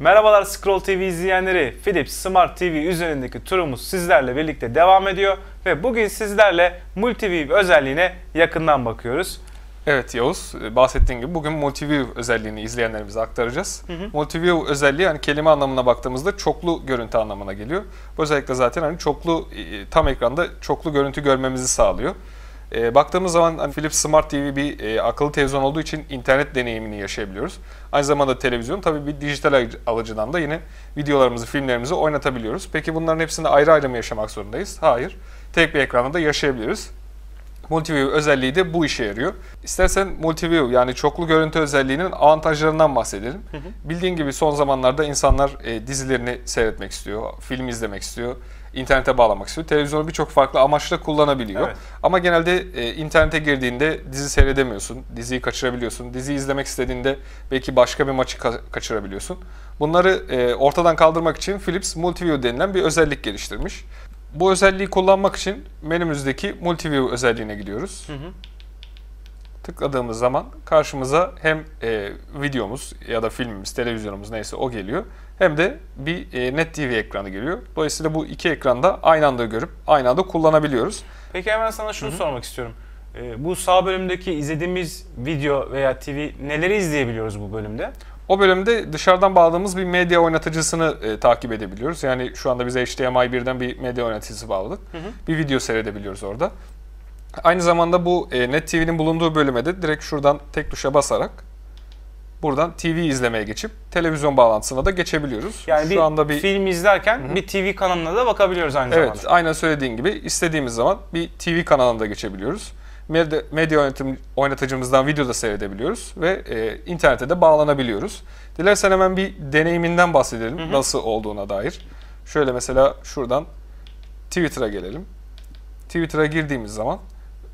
Merhabalar Scroll TV izleyenleri. Philips Smart TV üzerindeki turumuz sizlerle birlikte devam ediyor ve bugün sizlerle MultiView özelliğine yakından bakıyoruz. Evet Yavuz, e, bahsettiğin gibi bugün Multiview özelliğini izleyenlerimize aktaracağız. Multiview özelliği hani kelime anlamına baktığımızda çoklu görüntü anlamına geliyor. Bu özellikle zaten hani çoklu e, tam ekranda çoklu görüntü görmemizi sağlıyor. E, baktığımız zaman hani Philips Smart TV bir e, akıllı televizyon olduğu için internet deneyimini yaşayabiliyoruz. Aynı zamanda televizyon tabii bir dijital alıcı- alıcıdan da yine videolarımızı, filmlerimizi oynatabiliyoruz. Peki bunların hepsini ayrı ayrı mı yaşamak zorundayız? Hayır. Tek bir ekranda da yaşayabiliriz. Multiview özelliği de bu işe yarıyor. İstersen Multiview yani çoklu görüntü özelliğinin avantajlarından bahsedelim. Bildiğin gibi son zamanlarda insanlar e, dizilerini seyretmek istiyor, film izlemek istiyor, internete bağlamak istiyor. Televizyonu birçok farklı amaçla kullanabiliyor. Evet. Ama genelde e, internete girdiğinde dizi seyredemiyorsun, diziyi kaçırabiliyorsun. Dizi izlemek istediğinde belki başka bir maçı ka- kaçırabiliyorsun. Bunları e, ortadan kaldırmak için Philips Multiview denilen bir özellik geliştirmiş. Bu özelliği kullanmak için menümüzdeki Multiview özelliğine gidiyoruz. Tıkladığımız zaman karşımıza hem e, videomuz ya da filmimiz, televizyonumuz neyse o geliyor. Hem de bir e, Net TV ekranı geliyor. Dolayısıyla bu iki ekranda aynı anda görüp aynı anda kullanabiliyoruz. Peki hemen sana şunu sormak istiyorum. Ee, bu sağ bölümdeki izlediğimiz video veya TV neleri izleyebiliyoruz bu bölümde? O bölümde dışarıdan bağladığımız bir medya oynatıcısını e, takip edebiliyoruz. Yani şu anda bize HDMI birden bir medya oynatıcısı bağladık. Bir video seyredebiliyoruz orada. Aynı zamanda bu e, Net TV'nin bulunduğu bölüme de direkt şuradan tek tuşa basarak buradan TV izlemeye geçip televizyon bağlantısına da geçebiliyoruz. Yani bir, şu anda bir film izlerken bir TV kanalına da bakabiliyoruz aynı Evet, zamanda. aynen söylediğin gibi istediğimiz zaman bir TV kanalına da geçebiliyoruz. Medya, medya yönetim, oynatıcımızdan video da seyredebiliyoruz ve e, internete de bağlanabiliyoruz. Dilersen hemen bir deneyiminden bahsedelim nasıl olduğuna dair. Şöyle mesela şuradan Twitter'a gelelim. Twitter'a girdiğimiz zaman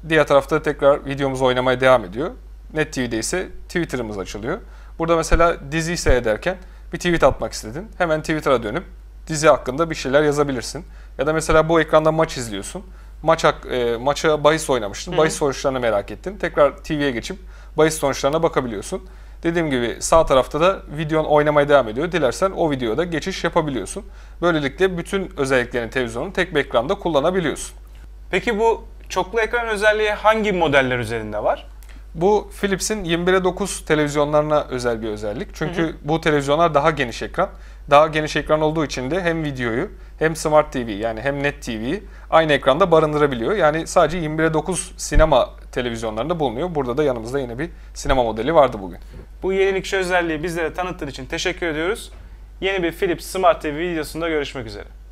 diğer tarafta tekrar videomuz oynamaya devam ediyor. Net TV'de ise Twitter'ımız açılıyor. Burada mesela diziyi seyrederken bir tweet atmak istedin. Hemen Twitter'a dönüp dizi hakkında bir şeyler yazabilirsin. Ya da mesela bu ekranda maç izliyorsun. Maç e, maça bahis oynamıştın. Bahis sonuçlarını merak ettin. Tekrar TV'ye geçip bahis sonuçlarına bakabiliyorsun. Dediğim gibi sağ tarafta da videon oynamaya devam ediyor. Dilersen o videoda geçiş yapabiliyorsun. Böylelikle bütün özelliklerini televizyonun tek bir ekranda kullanabiliyorsun. Peki bu çoklu ekran özelliği hangi modeller üzerinde var? Bu Philips'in 21'e 9 televizyonlarına özel bir özellik. Çünkü bu televizyonlar daha geniş ekran. Daha geniş ekran olduğu için de hem videoyu hem Smart TV yani hem Net TV'yi aynı ekranda barındırabiliyor. Yani sadece 21'e 9 sinema televizyonlarında bulunuyor. Burada da yanımızda yine bir sinema modeli vardı bugün. Bu yenilikçi özelliği bizlere tanıttığın için teşekkür ediyoruz. Yeni bir Philips Smart TV videosunda görüşmek üzere.